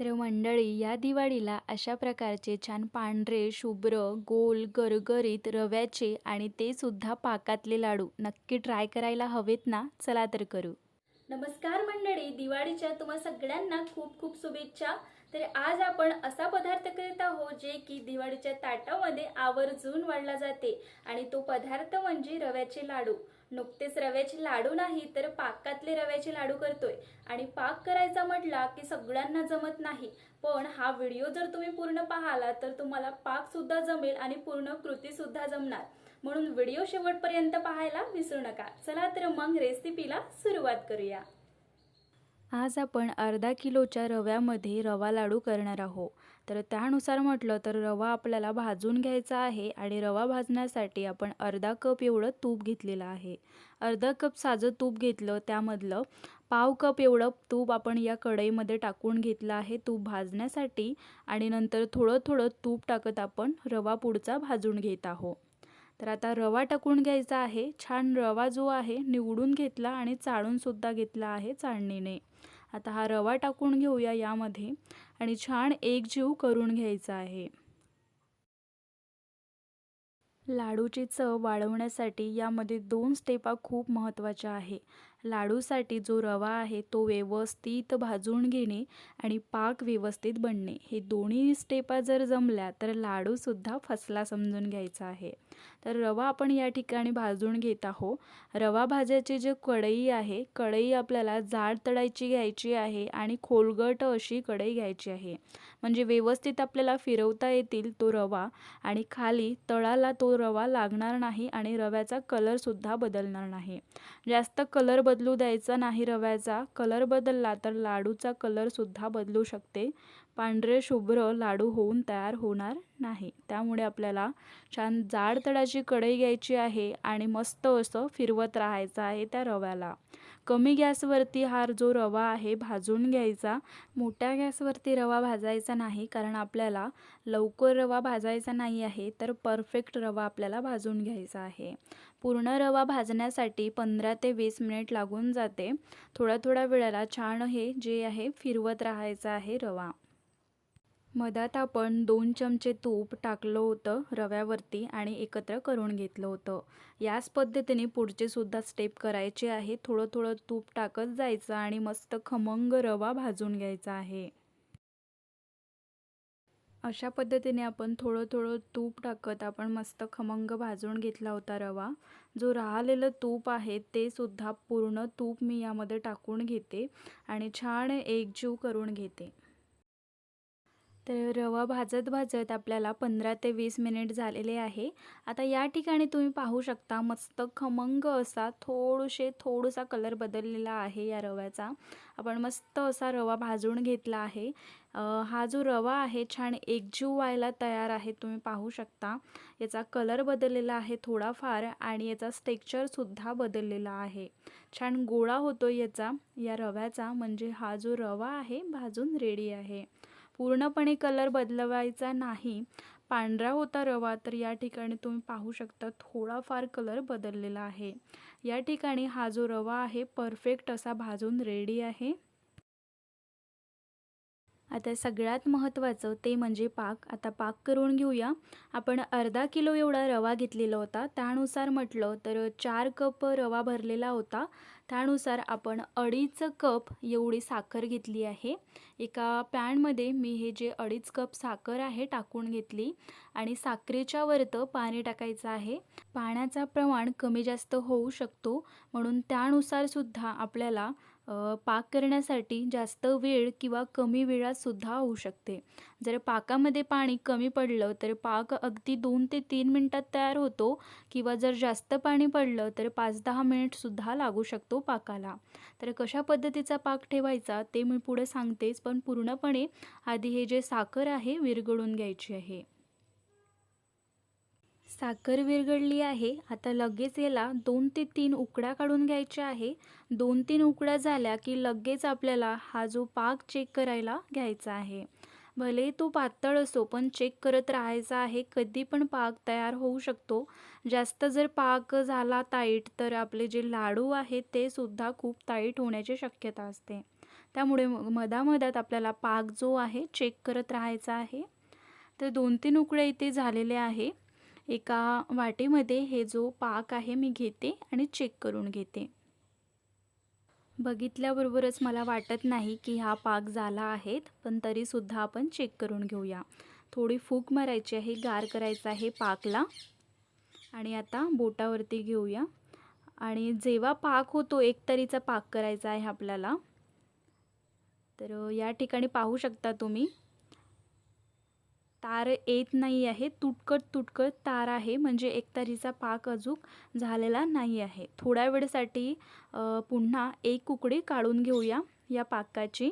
तर मंडळी या दिवाळीला अशा प्रकारचे छान पांढरे शुभ्र गोल गरगरीत रव्याचे आणि ते सुद्धा पाकातले लाडू. नक्की ट्राय करायला हवेत ना? चला तर करू. नमस्कार मंडळी दिवाळीच्या तुम्हा सगळ्यांना खूप खूप शुभेच्छा. तर आज आपण असा पदार्थ करीत आहोत जे की दिवाळीच्या ताटामध्ये आवर्जून वाढला जाते आणि तो पदार्थ म्हणजे रव्याचे लाडू. नुकतेच रव्याचे लाडू नाही तर पाकातले रव्याचे लाडू करतोय. आणि पाक करायचा म्हटला की सगळ्यांना जमत नाही. पण हा व्हिडिओ जर तुम्ही पूर्ण पाहिला तर तुम्हाला पाक सुद्धा जमेल आणि पूर्ण कृती सुद्धा जमणार. म्हणून व्हिडिओ शेवटपर्यंत पाहायला विसरू नका. चला तर मग रेसिपीला सुरुवात करूया. आज आपण अर्धा किलोच्या रव्यामध्ये रवा लाडू करणार आहोत. तर त्यानुसार म्हटलं तर रवा आपल्याला भाजून घ्यायचा आहे आणि रवा भाजण्यासाठी आपण अर्धा कप एवढं तूप घेतलेलं आहे. अर्धा कप साजं तूप घेतलं त्यामधलं पाव कप एवढं तूप आपण या कढईमध्ये टाकून घेतलं आहे तूप भाजण्यासाठी आणि नंतर थोडं थोडं तूप टाकत आपण रवा पुढचा भाजून घेत आहोत तर आता रवा टाकून घ्यायचा आहे. छान रवा जो आहे निवडून घेतला आणि चाळूनसुद्धा घेतला आहे चाळणीने. आता हा रवा टाकून घेऊया यामध्ये. आणि छान एकजीव करून घ्यायचा आहे. लाडूची चव वाढवण्यासाठी यामध्ये दोन स्टेपा खूप महत्त्वाच्या आहे. लाडूसाठी जो रवा आहे तो व्यवस्थित भाजून घेणे आणि पाक व्यवस्थित बनणे. हे दोन्ही स्टेपा जर जमल्या तर लाडूसुद्धा फसला समजून घ्यायचा आहे. तर रवा आपण या ठिकाणी भाजून घेत आहोत. रवा भाजायची जी कढई आहे कढई आपल्याला जाड तळायची घ्यायची आहे आणि खोलगट अशी कढई घ्यायची आहे. म्हणजे व्यवस्थित आपल्याला फिरवता येतील तो रवा आणि खाली तळाला तो रवा लागणार नाही आणि रव्याचा कलरसुद्धा बदलणार नाही. जास्त कलर बदलू द्यायचा नाही रव्याचा. कलर बदलला तर लाडूचा कलरसुद्धा बदलू शकते. पांढरे शुभ्र लाडू होऊन तयार होणार नाही. त्यामुळे आपल्याला छान जाड तळाची कढई घ्यायची आहे आणि मस्त असं फिरवत राहायचं आहे त्या रव्याला. कमी गॅसवरती हा जो रवा आहे भाजून घ्यायचा. मोठ्या गॅसवरती रवा भाजायचा नाही कारण आपल्याला लवकर रवा भाजायचा नाही आहे तर परफेक्ट रवा आपल्याला भाजून घ्यायचा आहे. पूर्ण रवा भाजण्यासाठी पंधरा ते वीस मिनिट लागून जाते. थोड्या थोड्या वेळेला छान हे जे आहे फिरवत राहायचं आहे रवा. मधात आपण दोन चमचे तूप टाकलं होतं रव्यावरती आणि एकत्र करून घेतलं होतं. याच पद्धतीने पुढचे सुद्धा स्टेप करायचे आहे. थोडं थोडं तूप टाकत जायचं आणि मस्त खमंग रवा भाजून घ्यायचा आहे. अशा पद्धतीने आपण थोडं थोडं तूप टाकत आपण मस्त खमंग भाजून घेतला होता रवा. जो राहिलेलं तूप आहे ते सुद्धा पूर्ण तूप मी यामध्ये टाकून घेते आणि छान एकजीव करून घेते. तर रवा भाजत भाजत आपल्याला पंधरा ते वीस मिनिट झालेले आहे. आता या ठिकाणी तुम्ही पाहू शकता मस्त खमंग असा थोडूशे थोडासा कलर बदललेला आहे या रव्याचा. आपण मस्त असा रवा भाजून घेतला आहे. हा जो रवा आहे छान एकजीव व्हायला तयार आहे तुम्ही पाहू शकता. याचा कलर बदललेला आहे थोडाफार आणि याचा स्टेक्चरसुद्धा बदललेला आहे. छान गोळा होतो याचा या रव्याचा. म्हणजे हा जो रवा आहे भाजून रेडी आहे. पूर्णपणे कलर बदलवायचा नाही. पांढरा होता रवा तर या ठिकाणी तुम्ही पाहू शकता थोडाफार कलर बदललेला आहे. या ठिकाणी हा जो रवा आहे परफेक्ट असा भाजून रेडी आहे. आता सगळ्यात महत्त्वाचं ते म्हणजे पाक. आता पाक करून घेऊया. आपण अर्धा किलो एवढा रवा घेतलेला होता. त्यानुसार म्हटलं तर चार कप रवा भरलेला होता. त्यानुसार आपण अडीच कप एवढी साखर घेतली आहे. एका पॅनमध्ये मी हे जे अडीच कप साखर आहे टाकून घेतली आणि साखरेच्या वरतं पाणी टाकायचं आहे. पाण्याचा प्रमाण कमी जास्त होऊ शकतो. म्हणून त्यानुसारसुद्धा आपल्याला पाक करण्यासाठी जास्त वेळ किंवा कमी वेळातसुद्धा होऊ शकते. जर पाकामध्ये पाणी कमी पडलं तर पाक अगदी दोन ते तीन मिनटात तयार होतो किंवा जर जास्त पाणी पडलं तर पाच दहा मिनिटसुद्धा लागू शकतो पाकाला. तर कशा पद्धतीचा पाक ठेवायचा ते मी पुढे सांगतेच पण पूर्णपणे आधी हे जे साखर आहे विरघळून घ्यायची आहे. साखर विरघळली आहे. आता लगेच याला दोन ते तीन उकड्या काढून घ्यायच्या आहे. दोन तीन उकड्या झाल्या की लगेच आपल्याला हा जो पाक चेक करायला घ्यायचा आहे. भले तो पातळ असो पण चेक करत राहायचा आहे. कधी पण पाक तयार होऊ शकतो. जास्त जर पाक झाला ताईट तर आपले जे लाडू आहेत ते सुद्धा खूप ताईट होण्याची शक्यता असते. त्यामुळे म मधामधात आपल्याला पाक जो आहे चेक करत राहायचा आहे. तर दोन तीन उकडे इथे झालेले आहे. एका वाटेमध्ये हे जो पाक आहे मी घेते आणि चेक करून घेते. बघितल्याबरोबरच मला वाटत नाही की हा पाक झाला आहेत पण तरीसुद्धा आपण चेक करून घेऊया. थोडी फूक मारायची आहे गार करायचा आहे पाकला. आणि आता बोटावरती घेऊया. आणि जेव्हा पाक होतो एक तरीचा पाक करायचा आहे आपल्याला. तर या ठिकाणी पाहू शकता तुम्ही. तार येत नाही आहे तुटकट तुटकट तार आहे. म्हणजे एकतारीचा पाक अजून झालेला नाही आहे. थोड्या वेळसाठी पुन्हा एक कुकडी काढून घेऊया. या पाकाची.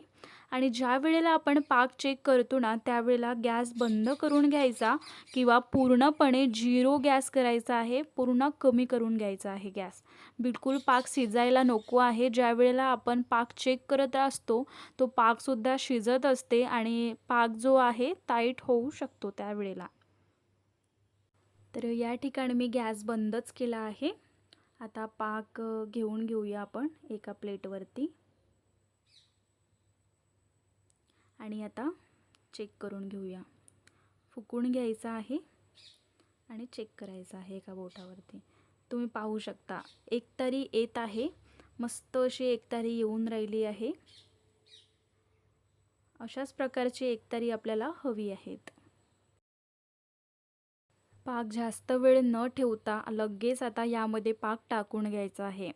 आणि ज्या वेळेला आपण पाक चेक करतो ना त्यावेळेला गॅस बंद करून घ्यायचा किंवा पूर्णपणे झिरो गॅस करायचा आहे पूर्ण कमी करून घ्यायचा आहे गॅस. बिलकुल पाक शिजायला नको आहे. ज्या वेळेला आपण पाक चेक करत असतो तो पाकसुद्धा शिजत असते आणि पाक जो आहे टाईट होऊ शकतो त्यावेळेला. तर या ठिकाणी मी गॅस बंदच केला आहे. आता पाक घेऊन घेऊया आपण एका प्लेटवरती आणि आता चेक करून घेऊया. फुकून घ्यायचा आहे आणि चेक करायचा आहे एका बोटावरती. तुम्ही पाहू शकता एकतारी येत आहे. मस्त अशी एकतारी येऊन राहिली आहे. अशाच प्रकारची एकतारी आपल्याला हवी आहेत. पाक जास्त वेळ न ठेवता लगेच आता यामध्ये पाक टाकून घ्यायचा आहे.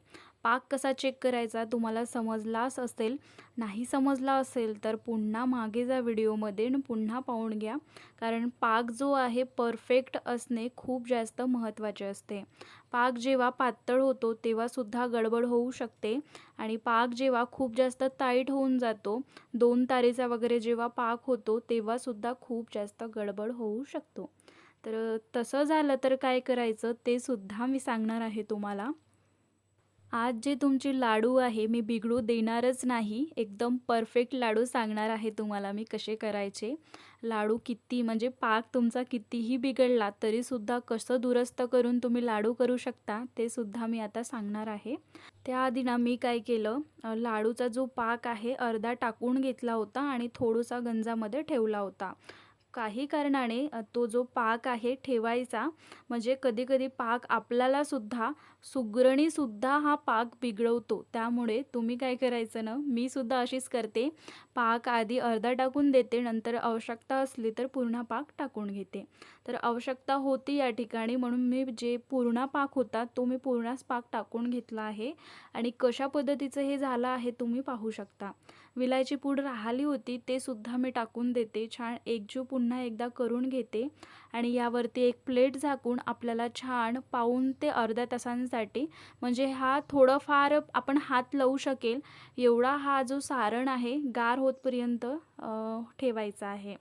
पाक कसा चेक करायचा तुम्हाला समजलाच असेल. नाही समजला असेल तर पुन्हा मागे जा व्हिडिओमध्ये पुन्हा पाहून घ्या. कारण पाक जो आहे परफेक्ट असणे खूप जास्त महत्त्वाचे असते. पाक जेव्हा पातळ होतो तेव्हासुद्धा गडबड होऊ शकते आणि पाक जेव्हा खूप जास्त टाईट होऊन जातो दोन तारेचा वगैरे जेव्हा पाक होतो तेव्हासुद्धा खूप जास्त गडबड होऊ शकतो. तर तसं झालं तर काय करायचं ते सुद्धा मी सांगणार आहे तुम्हाला. आज जे तुमची लाडू आहे मी बिघडू देणारच नाही. एकदम परफेक्ट लाडू सांगणार आहे तुम्हाला मी कसे करायचे. लाडू किती म्हणजे पाक तुमचा कितीही बिघडला तरीसुद्धा कसं दुरुस्त करून तुम्ही लाडू करू शकता ते सुद्धा मी आता सांगणार आहे. त्याआधी ना मी काय केलं लाडूचा जो पाक आहे अर्धा टाकून घेतला होता आणि थोडासा गंजामध्ये ठेवला होता. काही कारणाने तो जो पाक आहे ठेवायचा म्हणजे कधीकधी पाक आपल्यालासुद्धा सुगरणीसुद्धा हा पाक बिघडवतो. त्यामुळे तुम्ही काय करायचं ना मी सुद्धा अशीच करते. पाक आधी अर्धा टाकून देते नंतर आवश्यकता असली तर पूर्ण पाक टाकून घेते. तर आवश्यकता होती या ठिकाणी म्हणून मी जे पूर्ण पाक होता तो मी पूर्णच पाक टाकून घेतला आहे. आणि कशा पद्धतीचं हे झालं आहे तुम्ही पाहू शकता. विलायची पूड राहिली होती ते सुद्धा मी टाकून देते. छान एकजीव पुन्हा एकदा करून घेते आणि यावरती एक प्लेट झाकून आपल्याला छान पाऊन ते अर्ध्या तासांसाठी म्हणजे हा थोडंफार आपण हात लावू शकेल एवढा हा जो सारण आहे गार होतपर्यंत ठेवायचा आहे.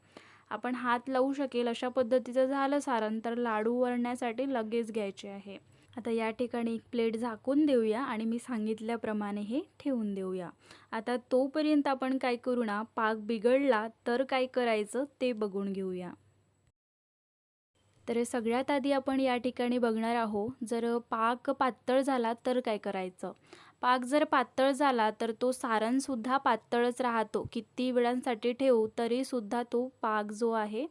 आपण हात लावू शकेल अशा पद्धतीचं झालं सारण तर लाडू वळण्यासाठी लगेच घ्यायचे आहे. आता या ठिकाणी एक प्लेट झाकून देऊया आणि मी सांगितल्याप्रमाणे हे ठेवून देऊया. आता तोपर्यंत आपण काय करू ना पाक बिघडला तर काय करायचं ते बघून घेऊया. तर सगळ्यात आधी आपण या ठिकाणी बघणार आहोत जर पाक पातळ झाला तर काय करायचं? पाक जर पातळ झाला तर तो सारणसुद्धा पातळच राहतो. किती वेळांसाठी ठेवू तरीसुद्धा तो पाक जो आहे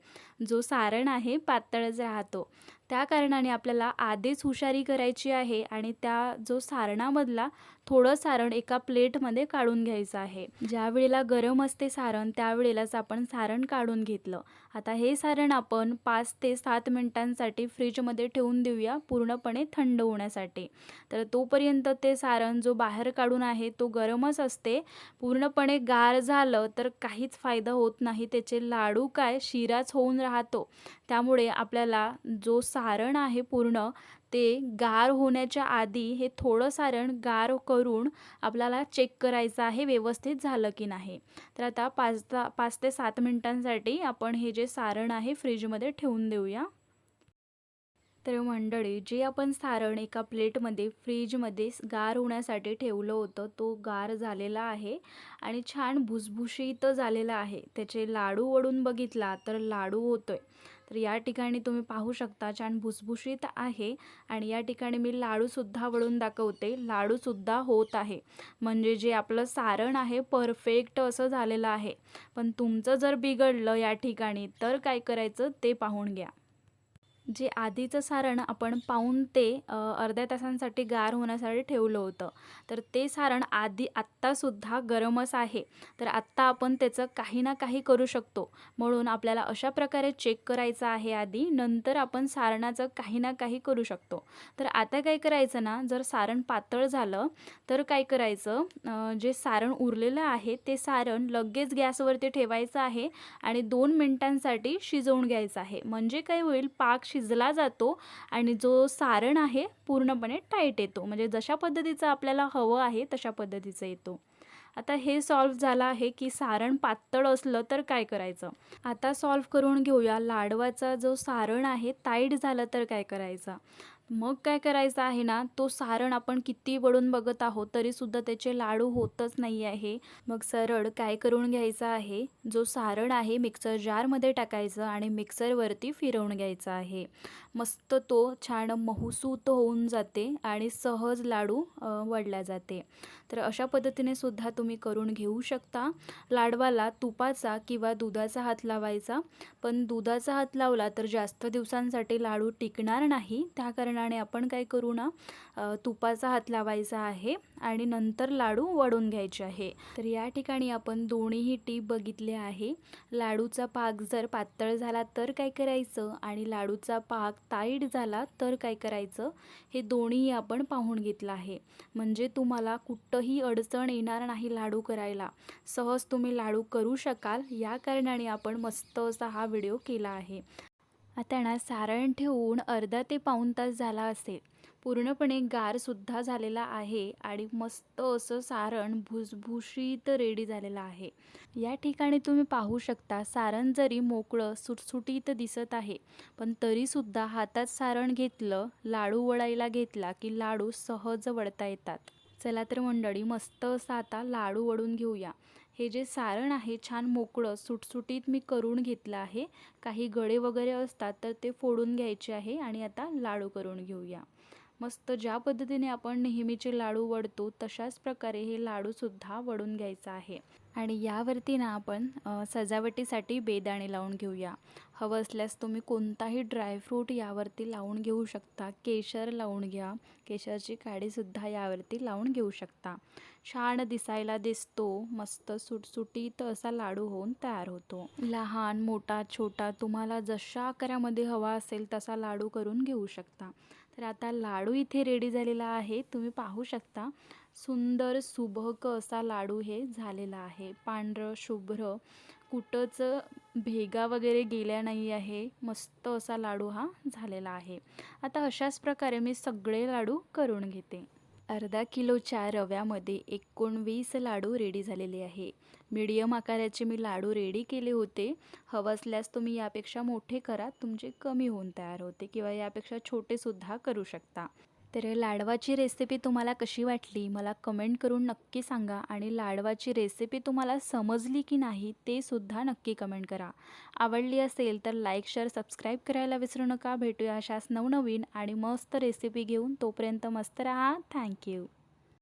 जो सारण आहे पातळच राहतो. त्या कारणाने आपल्याला आधीच हुशारी करायची आहे आणि त्या जो सारणामधला थोडं सारण एका प्लेटमध्ये काढून घ्यायचं आहे. ज्या वेळेला गरम असते सारण त्यावेळेलाच आपण सारण काढून घेतलं. आता हे सारण आपण पाच ते सात मिनिटांसाठी फ्रीजमध्ये ठेवून देऊया पूर्णपणे थंड होण्यासाठी. तर तोपर्यंत ते सारण जो बाहेर काढून आहे तो गरमच असते. पूर्णपणे गार झालं तर काहीच फायदा होत नाही. त्याचे लाडू काय शिराच होऊन राहतो. त्यामुळे आपल्याला जो सारण आहे पूर्ण ते गार होण्याच्या आधी हे थोडं सारण गार करून आपल्याला चेक करायचं आहे व्यवस्थित झालं की नाही. तर आता पाच पाच ते सात मिनटांसाठी आपण हे जे सारण आहे फ्रीजमध्ये ठेवून देऊया. तर मंडळी जे आपण सारण एका प्लेटमध्ये फ्रीजमध्ये गार होण्यासाठी ठेवलं होतं तो गार झालेला आहे आणि छान भुसभुशीत झालेला आहे. त्याचे लाडू वडून बघितला तर लाडू होतोय. तर या ठिकाणी तुम्ही पाहू शकता छान भुसभुशीत आहे आणि या ठिकाणी मी लाडूसुद्धा वळून दाखवते. लाडूसुद्धा होत आहे. म्हणजे जे आपलं सारण आहे परफेक्ट असं झालेलं आहे. पण तुमचं जर बिघडलं या ठिकाणी तर काय करायचं ते पाहून घ्या. जे आधीचं सारण आपण पाहून ते अर्ध्या तासांसाठी गार होण्यासाठी ठेवलं होतं. तर ते सारण आधी आत्तासुद्धा गरमच आहे. तर आत्ता आपण त्याचं काही ना काही करू शकतो. म्हणून आपल्याला अशा प्रकारे चेक करायचं आहे आधी. नंतर आपण सारणाचं काही ना काही करू शकतो. तर आता काय करायचं ना जर सारण पातळ झालं तर काय करायचं जे सारण उरलेलं आहे ते सारण लगेच गॅसवरती ठेवायचं आहे आणि दोन मिनटांसाठी शिजवून घ्यायचं आहे. म्हणजे काय होईल? पाक शिजला जातो आणि जो सारण आहे पूर्णपणे टाईट येतो. म्हणजे जशा पद्धतीचं आपल्याला हवं आहे तशा पद्धतीचं येतो. आता हे सॉल्व झालं आहे की सारण पातळ असलं तर काय करायचं? आता सॉल्व करून घेऊया. लाडवाचा जो सारण आहे टाईट झालं तर काय करायचं? मग काय करायचं आहे ना तो सारण आपण किती वळून बघत आहोत तरीसुद्धा त्याचे लाडू होतच नाही आहे. मग सरळ काय करून घ्यायचं आहे? जो सारण आहे मिक्सर जारमध्ये टाकायचं आणि मिक्सरवरती फिरवून घ्यायचं आहे. मस्त तो छान महुसूत होऊन जाते आणि सहज लाडू अ, जाते. तर अशा पद्धतीने सुद्धा तुम्ही करून घेऊ शकता. लाडवाला तुपाचा किंवा दुधाचा हात लावायचा. पण दुधाचा हात लावला तर जास्त दिवसांसाठी लाडू टिकणार नाही. त्या प्रमाणाने आपण काय करू ना तुपाचा हात लावायचा आहे आणि नंतर लाडू वडून घ्यायचे आहे. तर या ठिकाणी आपण दोन्हीही टीप बघितले आहे. लाडूचा पाक जर पातळ झाला तर काय करायचं आणि लाडूचा पाक टाईट झाला तर काय करायचं हे दोन्हीही आपण पाहून घेतलं आहे. म्हणजे तुम्हाला कुठंही अडचण येणार नाही लाडू करायला. सहज तुम्ही लाडू करू शकाल. या कारणाने आपण मस्त असा हा व्हिडिओ केला आहे. आता ना सारण ठेवून अर्धा ते पाऊण तास झाला असेल. पूर्णपणे गारसुद्धा झालेला आहे आणि मस्त असं सारण भुसभुशीत रेडी झालेलं आहे. या ठिकाणी तुम्ही पाहू शकता सारण जरी मोकळं सुटसुटीत दिसत आहे पण तरीसुद्धा हातात सारण घेतलं लाडू वळायला घेतला की लाडू सहज वळता येतात. चला तर मंडळी मस्त असं आता लाडू वळून घेऊया. हे जे सारण आहे छान मोकळं सुटसुटीत मी करून घेतलं आहे. काही गळे वगैरे असतात तर ते फोडून घ्यायचे आहे आणि आता लाडू करून घेऊया. मस्त ज्या पद्धतीने आपण नेहमीचे लाडू वडतो तशाच प्रकारे हे लाडूसुद्धा वडून घ्यायचं आहे. आणि यावरती ना आपण सजावटीसाठी बेदाणे लावून घेऊया. हवं असल्यास तुम्ही कोणताही ड्रायफ्रूट यावरती लावून घेऊ शकता. केशर लावून घ्या. केशरची काडीसुद्धा यावरती लावून घेऊ शकता. छान दिसायला दिसतो. मस्त सुटसुटीत असा लाडू होऊन तयार होतो. लहान मोठा छोटा तुम्हाला जशा आकारामध्ये हवा असेल तसा लाडू करून घेऊ शकता. तर आता लाडू इथे रेडी झालेला आहे. तुम्ही पाहू शकता. सुंदर सुबक असा लाडू हे झालेला आहे. पांढरं शुभ्र कुठंच भेगा वगैरे गेल्या नाही आहे. मस्त असा लाडू हा झालेला आहे. आता अशाच प्रकारे मी सगळे लाडू करून घेते. अर्धा किलोच्या रव्यामध्ये एकोणवीस लाडू रेडी झालेले आहे. मीडियम आकाराचे मी लाडू रेडी केले होते. हवं असल्यास तुम्ही यापेक्षा मोठे करा. तुमचे कमी होऊन तयार होते किंवा यापेक्षा छोटेसुद्धा करू शकता. तर लाडवाची रेसिपी तुम्हाला कशी वाटली? मला कमेंट करून नक्की सांगा आणि लाडवाची रेसिपी तुम्हाला समजली की नाही ते सुद्धा नक्की कमेंट करा. आवडली असेल तर लाईक शेअर सबस्क्राईब करायला विसरू नका. भेटूया अशाच नवनवीन आणि मस्त रेसिपी घेऊन. तोपर्यंत मस्त राहा. थँक्यू